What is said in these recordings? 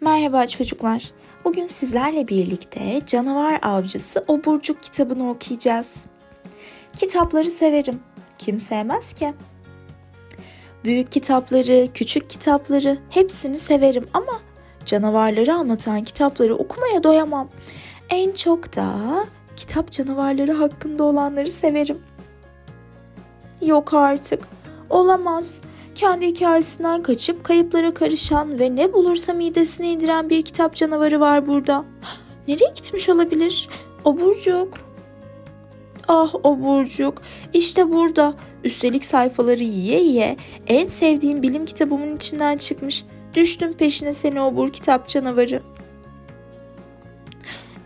Merhaba çocuklar. Bugün sizlerle birlikte Canavar Avcısı Oburcuk kitabını okuyacağız. Kitapları severim. Kim sevmez ki? Büyük kitapları, küçük kitapları hepsini severim ama canavarları anlatan kitapları okumaya doyamam. En çok da kitap canavarları hakkında olanları severim. Yok artık. Olamaz. Kendi hikayesinden kaçıp kayıplara karışan ve ne bulursa midesine indiren bir kitap canavarı var burada. Nereye gitmiş olabilir? O burcuk. Ah o burcuk. İşte burada. Üstelik sayfaları yiye yiye en sevdiğim bilim kitabımın içinden çıkmış. Düştüm peşine seni obur kitap canavarı.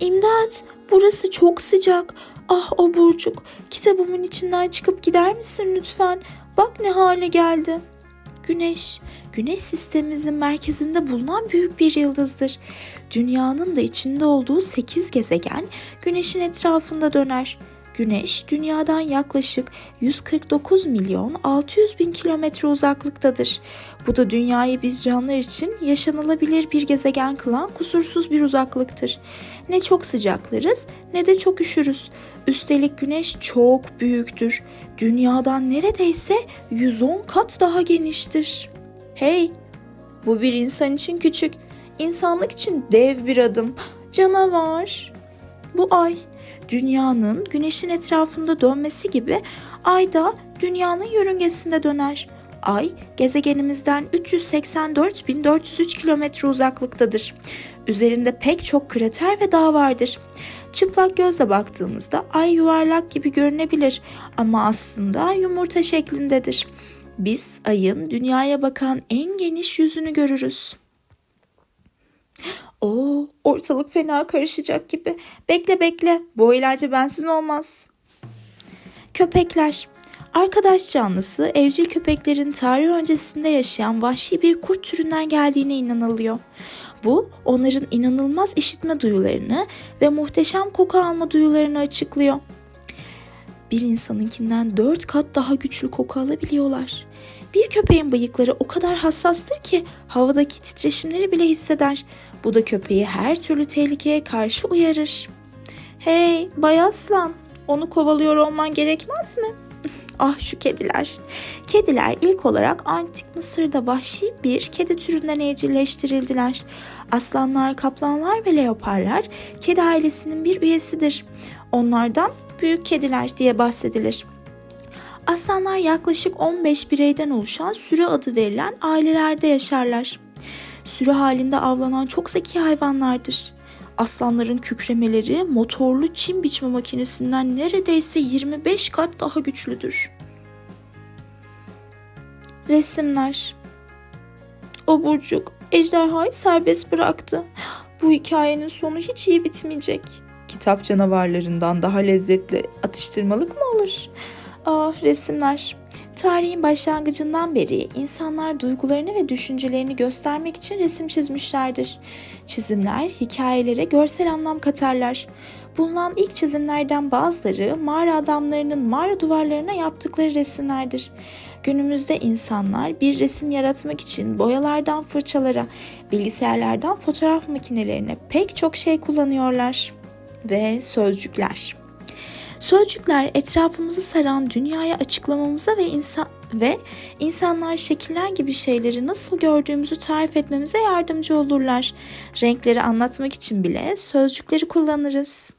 İmdat! Burası çok sıcak. Ah o burcuk. Kitabımın içinden çıkıp gider misin lütfen? Bak ne hale geldi. Güneş, Güneş sistemimizin merkezinde bulunan büyük bir yıldızdır. Dünyanın da içinde olduğu 8 gezegen Güneş'in etrafında döner. Güneş dünyadan yaklaşık 149 milyon 600 bin kilometre uzaklıktadır. Bu da dünyayı biz canlılar için yaşanılabilir bir gezegen kılan kusursuz bir uzaklıktır. Ne çok sıcaklarız ne de çok üşürüz. Üstelik güneş çok büyüktür. Dünyadan neredeyse 110 kat daha geniştir. Hey, bu bir insan için küçük, insanlık için dev bir adım. Canavar. Bu ay dünyanın güneşin etrafında dönmesi gibi ay da dünyanın yörüngesinde döner. Ay gezegenimizden 384.403 kilometre uzaklıktadır. Üzerinde pek çok krater ve dağ vardır. Çıplak gözle baktığımızda ay yuvarlak gibi görünebilir ama aslında yumurta şeklindedir. Biz ayın dünyaya bakan en geniş yüzünü görürüz. Oo, ortalık fena karışacak gibi. Bekle bekle. Bu eğlence bensiz olmaz. Köpekler. Arkadaş canlısı evcil köpeklerin tarih öncesinde yaşayan vahşi bir kurt türünden geldiğine inanılıyor. Bu onların inanılmaz işitme duyularını ve muhteşem koku alma duyularını açıklıyor. Bir insanınkinden dört kat daha güçlü koku alabiliyorlar. Bir köpeğin bıyıkları o kadar hassastır ki havadaki titreşimleri bile hisseder. Bu da köpeği her türlü tehlikeye karşı uyarır. Hey Bay Aslan, onu kovalıyor olman gerekmez mi? ah şu kediler. Kediler ilk olarak antik Mısır'da vahşi bir kedi türünden evcilleştirildiler. Aslanlar, kaplanlar ve leoparlar kedi ailesinin bir üyesidir. Onlardan büyük kediler diye bahsedilir. Aslanlar yaklaşık 15 bireyden oluşan sürü adı verilen ailelerde yaşarlar. Sürü halinde avlanan çok zeki hayvanlardır. Aslanların kükremeleri motorlu çim biçme makinesinden neredeyse 25 kat daha güçlüdür. Resimler O burcuk ejderhayı serbest bıraktı. Bu hikayenin sonu hiç iyi bitmeyecek. Kitap canavarlarından daha lezzetli atıştırmalık mı olur? Ah resimler. Tarihin başlangıcından beri insanlar duygularını ve düşüncelerini göstermek için resim çizmişlerdir. Çizimler hikayelere görsel anlam katarlar. Bulunan ilk çizimlerden bazıları mağara adamlarının mağara duvarlarına yaptıkları resimlerdir. Günümüzde insanlar bir resim yaratmak için boyalardan fırçalara, bilgisayarlardan fotoğraf makinelerine pek çok şey kullanıyorlar. Ve sözcükler. Sözcükler etrafımızı saran dünyaya açıklamamıza ve insan ve insanlar şekiller gibi şeyleri nasıl gördüğümüzü tarif etmemize yardımcı olurlar. Renkleri anlatmak için bile sözcükleri kullanırız.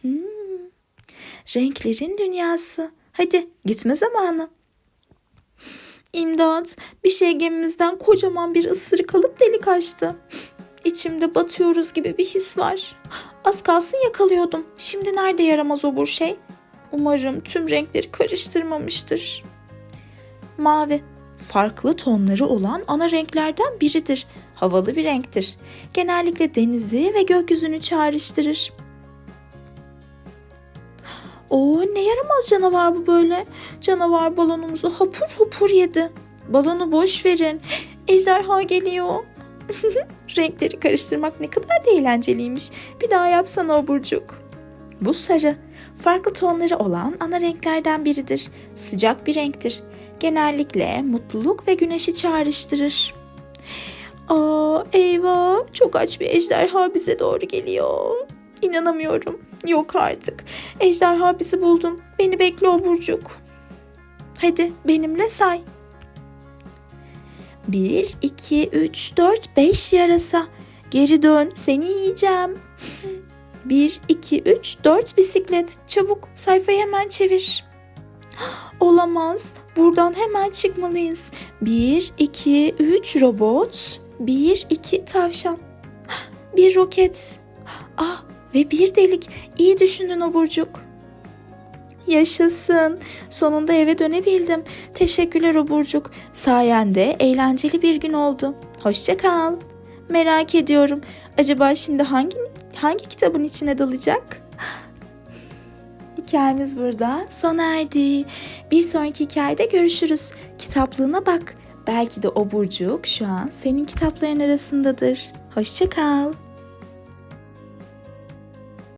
Hmm. Renklerin dünyası. Hadi gitme zamanı. İmdat, bir şey gemimizden kocaman bir ısırık alıp delik açtı. İçimde batıyoruz gibi bir his var. Az kalsın yakalıyordum. Şimdi nerede yaramaz obur şey? Umarım tüm renkleri karıştırmamıştır. Mavi, farklı tonları olan ana renklerden biridir. Havalı bir renktir. Genellikle denizi ve gökyüzünü çağrıştırır. Oo ne yaramaz canavar bu böyle. Canavar balonumuzu hapur hapur yedi. Balonu boş verin. Ejderha geliyor. Renkleri karıştırmak ne kadar da eğlenceliymiş. Bir daha yapsana o burcuk. Bu sarı. Farklı tonları olan ana renklerden biridir. Sıcak bir renktir. Genellikle mutluluk ve güneşi çağrıştırır. Aa eyvah çok aç bir ejderha bize doğru geliyor. İnanamıyorum. Yok artık. Ejderha bizi buldun. Beni bekle oburcuk. Hadi benimle say. 1, 2, 3, 4, 5 yarasa. Geri dön seni yiyeceğim. 1, 2, 3, 4 bisiklet. Çabuk sayfayı hemen çevir. Olamaz. Buradan hemen çıkmalıyız. 1, 2, 3 robot. 1, 2 tavşan. Bir roket. Ah ve bir delik. İyi düşündün oburcuk. Yaşasın. Sonunda eve dönebildim. Teşekkürler oburcuk. Sayende eğlenceli bir gün oldu. Hoşça kal. Merak ediyorum. Acaba şimdi hangi hangi kitabın içine dalacak? Hikayemiz burada sona erdi. Bir sonraki hikayede görüşürüz. Kitaplığına bak. Belki de o burcuk şu an senin kitapların arasındadır. Hoşça kal.